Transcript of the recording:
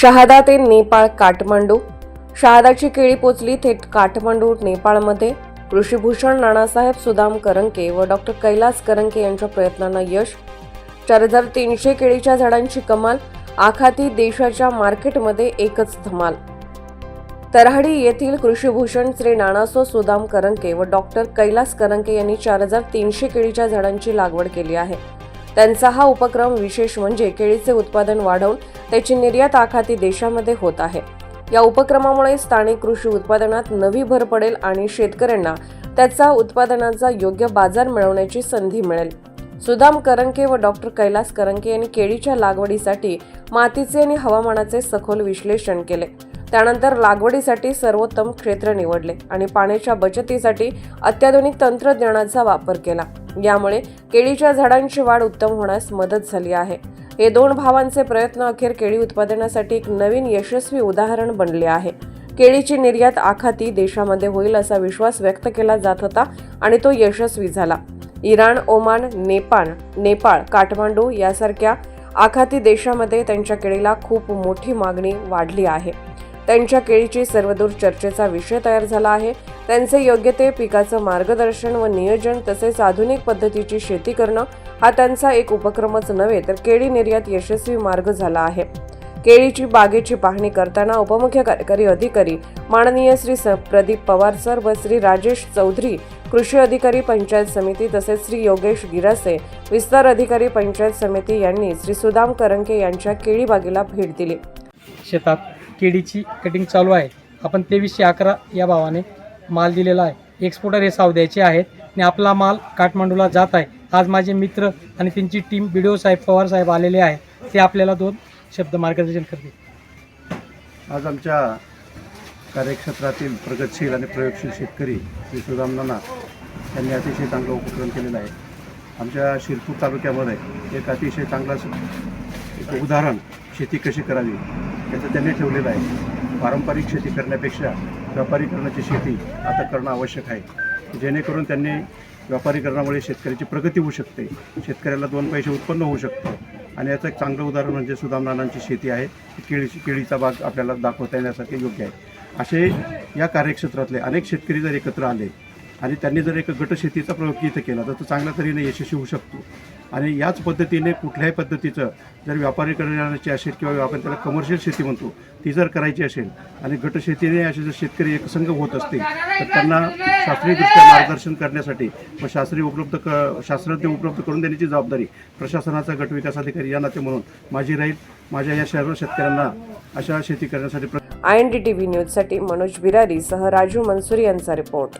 शहादा ते नेपाळ काठमांडू. शहादाची केळी पोचली थेट काठमांडू नेपाळमध्ये. कृषीभूषण नानासाहेब सुदाम करंके व डॉक्टर कैलास करंके यांच्या प्रयत्नांना यश. चार हजार तीनशे केळीच्या झाडांची कमाल. आखाती देशाच्या मार्केटमध्ये एकच धमाल. तरहाडी येथील कृषीभूषण श्री नानासो सुदाम करंके व डॉक्टर कैलास करंके यांनी चार हजार तीनशे केळीच्या झाडांची लागवड केली आहे. त्यांचा हा उपक्रम विशेष म्हणजे केळीचे उत्पादन वाढवून त्याची निर्यात आखाती देशामध्ये होत आहे. या उपक्रमामुळे स्थानिक कृषी उत्पादनात नवी भर पडेल आणि शेतकऱ्यांना त्याचा उत्पादनाचा योग्य बाजार मिळवण्याची संधी मिळेल. सुदाम करंके व डॉक्टर कैलास करंके यांनी केळीच्या लागवडीसाठी मातीचे आणि हवामानाचे सखोल विश्लेषण केले. त्यानंतर लागवडीसाठी सर्वोत्तम क्षेत्र निवडले आणि पाण्याच्या बचतीसाठी अत्याधुनिक तंत्रज्ञानाचा वापर केला. यामुळे केळीच्या झाडांची वाढ उत्तम होण्यास मदत झाली आहे. हे दोन भावांचे प्रयत्न अखेर केळी उत्पादनासाठी एक नवीन यशस्वी उदाहरण बनले आहे. केळीची निर्यात आखाती देशामध्ये होईल असा विश्वास व्यक्त केला जात होता आणि तो यशस्वी झाला. इराण ओमान नेपाळ नेपाळ काठमांडू यासारख्या आखाती देशामध्ये त्यांच्या केळीला खूप मोठी मागणी वाढली आहे. त्यांच्या केळीची सर्वदूर चर्चेचा विषय तयार झाला आहे. त्यांचे योग्य ते पिकाचं मार्गदर्शन व नियोजन तसेच आधुनिक पद्धतीची शेती करणं हा त्यांचा एक उपक्रमच नव्हे तर केळी निर्यात यशस्वी मार्ग झाला आहे. केळीची बागेची पाहणी करताना उपमुख्य कार्यकारी अधिकारी माननीय श्री स प्रदीप पवार सर व श्री राजेश चौधरी कृषी अधिकारी पंचायत समिती तसेच श्री योगेश गिरासे विस्तार अधिकारी पंचायत समिती यांनी श्री सुदाम करंके यांच्या केळी बागेला भेट दिली. शेतात केळीची कटिंग चालू आहे. आपण तेवीसशे अकरा या भावाने माल दिलेला आहे. एक्सपोर्टर हे सावद्याचे आहेत आणि आपला माल काठमांडूला जात आहे. आज माझे मित्र आणि त्यांची टीम बी डी ओ साहेब पवार साहेब आलेले आहे ते आपल्याला दोन शब्द मार्गदर्शन करतील. आज आमच्या कार्यक्षेत्रातील प्रगतशील आणि प्रयोगशील शेतकरी श्री सुदाम नाना यांनी अतिशय चांगला उपक्रम केलेला आहे. आमच्या शिरपूर तालुक्यामध्ये एक अतिशय चांगला एक उदाहरण शेती कशी करावी? याचं त्यांनी ठेवलेलं आहे. पारंपरिक शेती करण्यापेक्षा व्यापारीकरणाची शेती आता करणं आवश्यक आहे. जेणेकरून त्यांनी व्यापारीकरणामुळे शेतकऱ्याची प्रगती होऊ शकते. शेतकऱ्याला दोन पैसे उत्पन्न होऊ शकतं. आणि याचं एक चांगलं उदाहरण म्हणजे सुदाम नानांची शेती आहे. ती केळीची केळीचा बाग आपल्याला दाखवता येण्यासाठी योग्य आहे. असे या कार्यक्षेत्रातले अनेक शेतकरी जर एकत्र आले आणि त्यांनी जर एक गटशेतीचा प्रयोग इथं केला तर तो चांगल्या तऱ्हेने यशस्वी होऊ शकतो. आणि याच पद्धतीने कुठल्याही पद्धतीचं जर व्यापारी करण्याची असेल किंवा आपण त्याला कमर्शियल शेती म्हणतो ती जर करायची असेल आणि गटशेतीने असे जर शेतकरी एकसंघ होत असतील तर त्यांना शास्त्रीयदृष्ट्या मार्गदर्शन करण्यासाठी व शास्त्रीय उपलब्ध क शास्त्रज्ञ उपलब्ध करून देण्याची जबाबदारी प्रशासनाचा गट विकास अधिकारी या नाते म्हणून माझी राहील. माझ्या या सर्व शेतकऱ्यांना अशा शेती करण्यासाठी I N D T V न्यूजसाठी मनोज बिरारी सह राजू मनसुरी यांचा रिपोर्ट.